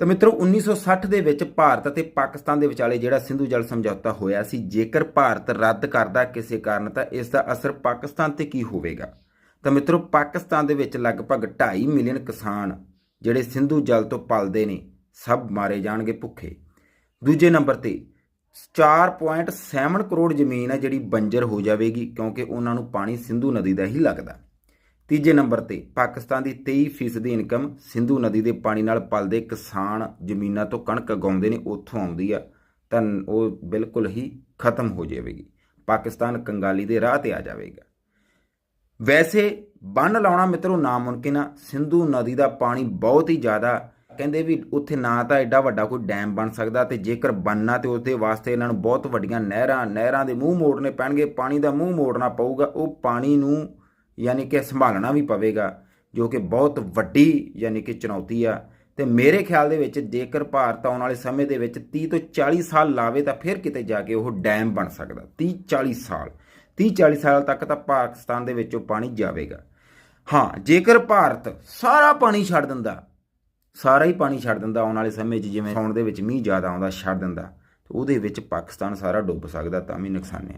ਤਾਂ ਮਿੱਤਰੋ 1960 ਦੇ ਵਿੱਚ ਭਾਰਤ ਅਤੇ ਪਾਕਿਸਤਾਨ ਦੇ ਵਿਚਾਲੇ ਜਿਹੜਾ ਸਿੰਧੂ ਜਲ ਸਮਝੌਤਾ ਹੋਇਆ ਸੀ, ਜੇਕਰ ਭਾਰਤ ਰੱਦ ਕਰਦਾ ਕਿਸੇ ਕਾਰਨ, ਤਾਂ ਇਸ ਦਾ ਅਸਰ ਪਾਕਿਸਤਾਨ ਤੇ ਕੀ ਹੋਵੇਗਾ? ਤਾਂ ਮਿੱਤਰੋ, ਪਾਕਿਸਤਾਨ ਦੇ ਵਿੱਚ ਲਗਭਗ 2.5 ਮਿਲੀਅਨ ਕਿਸਾਨ ਜਿਹੜੇ ਸਿੰਧੂ ਜਲ ਤੋਂ ਪਲਦੇ ਨੇ, ਸਭ ਮਾਰੇ ਜਾਣਗੇ ਭੁੱਖੇ। ਦੂਜੇ ਨੰਬਰ ਤੇ 4.7 ਕਰੋੜ ਜ਼ਮੀਨ ਹੈ ਜਿਹੜੀ ਬੰਜਰ ਹੋ ਜਾਵੇਗੀ, ਕਿਉਂਕਿ ਉਹਨਾਂ ਨੂੰ ਪਾਣੀ ਸਿੰਧੂ ਨਦੀ ਦਾ ਹੀ ਲੱਗਦਾ। ਤੀਜੇ ਨੰਬਰ ਤੇ, ਪਾਕਿਸਤਾਨ ਦੀ 23% ਦੀ ਇਨਕਮ ਸਿੰਧੂ ਨਦੀ ਦੇ ਪਾਣੀ ਨਾਲ ਪਲਦੇ ਕਿਸਾਨ ਜ਼ਮੀਨਾਂ ਤੋਂ ਕਣਕ ਉਗਾਉਂਦੇ ਨੇ, ਉੱਥੋਂ ਆਉਂਦੀ ਆ, ਤਾਂ ਉਹ ਬਿਲਕੁਲ ਹੀ ਖਤਮ ਹੋ ਜਾਵੇਗੀ। ਪਾਕਿਸਤਾਨ ਕੰਗਾਲੀ ਦੇ ਰਾਹ ਤੇ ਆ ਜਾਵੇਗਾ। ਵੈਸੇ ਬੰਨ ਲਾਉਣਾ ਮਿੱਤਰੋ ਨਾਮੁਮਕਿਨ ਆ, ਸਿੰਧੂ ਨਦੀ ਦਾ ਪਾਣੀ ਬਹੁਤ ਹੀ ਜ਼ਿਆਦਾ, ਕਹਿੰਦੇ ਵੀ ਉੱਥੇ ਨਾ ਤਾਂ ਐਡਾ ਵੱਡਾ ਕੋਈ ਡੈਮ ਬਣ ਸਕਦਾ ਤੇ ਜੇਕਰ ਬਣਨਾ ਤੇ ਉਸਦੇ ਵਾਸਤੇ ਇਹਨਾਂ ਨੂੰ ਬਹੁਤ ਵੱਡੀਆਂ ਨਹਿਰਾਂ ਨਹਿਰਾਂ ਦੇ ਮੂੰਹ ਮੋੜਨੇ ਪੈਣਗੇ, ਪਾਣੀ ਦਾ ਮੂੰਹ ਮੋੜਨਾ ਪਊਗਾ, ਉਹ ਪਾਣੀ ਨੂੰ ਯਾਨੀ ਕਿ ਸੰਭਾਲਣਾ ਵੀ ਪਵੇਗਾ, ਜੋ ਕਿ ਬਹੁਤ ਵੱਡੀ ਯਾਨੀ ਕਿ ਚੁਣੌਤੀ ਆ। ਤੇ ਮੇਰੇ ਖਿਆਲ ਦੇ ਵਿੱਚ ਜੇਕਰ ਭਾਰਤ ਆਉਣ ਵਾਲੇ ਸਮੇਂ ਦੇ ਵਿੱਚ 30 ਤੋਂ 40 ਸਾਲ ਲਾਵੇ ਤਾਂ ਫਿਰ ਕਿਤੇ ਜਾ ਕੇ ਉਹ ਡੈਮ ਬਣ ਸਕਦਾ। 30 40 ਸਾਲ 30 40 ਸਾਲ ਤੱਕ ਤਾਂ ਪਾਕਿਸਤਾਨ ਦੇ ਵਿੱਚੋਂ ਪਾਣੀ ਜਾਵੇਗਾ। ਹਾਂ, ਜੇਕਰ ਭਾਰਤ ਸਾਰਾ ਪਾਣੀ ਛੱਡ ਦਿੰਦਾ, ਸਾਰਾ ਹੀ ਪਾਣੀ ਛੱਡ ਦਿੰਦਾ ਆਉਣ ਵਾਲੇ ਸਮੇਂ 'ਚ, ਜਿਵੇਂ ਆਉਣ ਦੇ ਵਿੱਚ ਮੀਂਹ ਜ਼ਿਆਦਾ ਆਉਂਦਾ, ਛੱਡ ਦਿੰਦਾ ਤੇ ਉਹਦੇ ਵਿੱਚ ਪਾਕਿਸਤਾਨ ਸਾਰਾ ਡੁੱਬ ਸਕਦਾ, ਤਾਂ ਵੀ ਨੁਕਸਾਨ ਹੈ।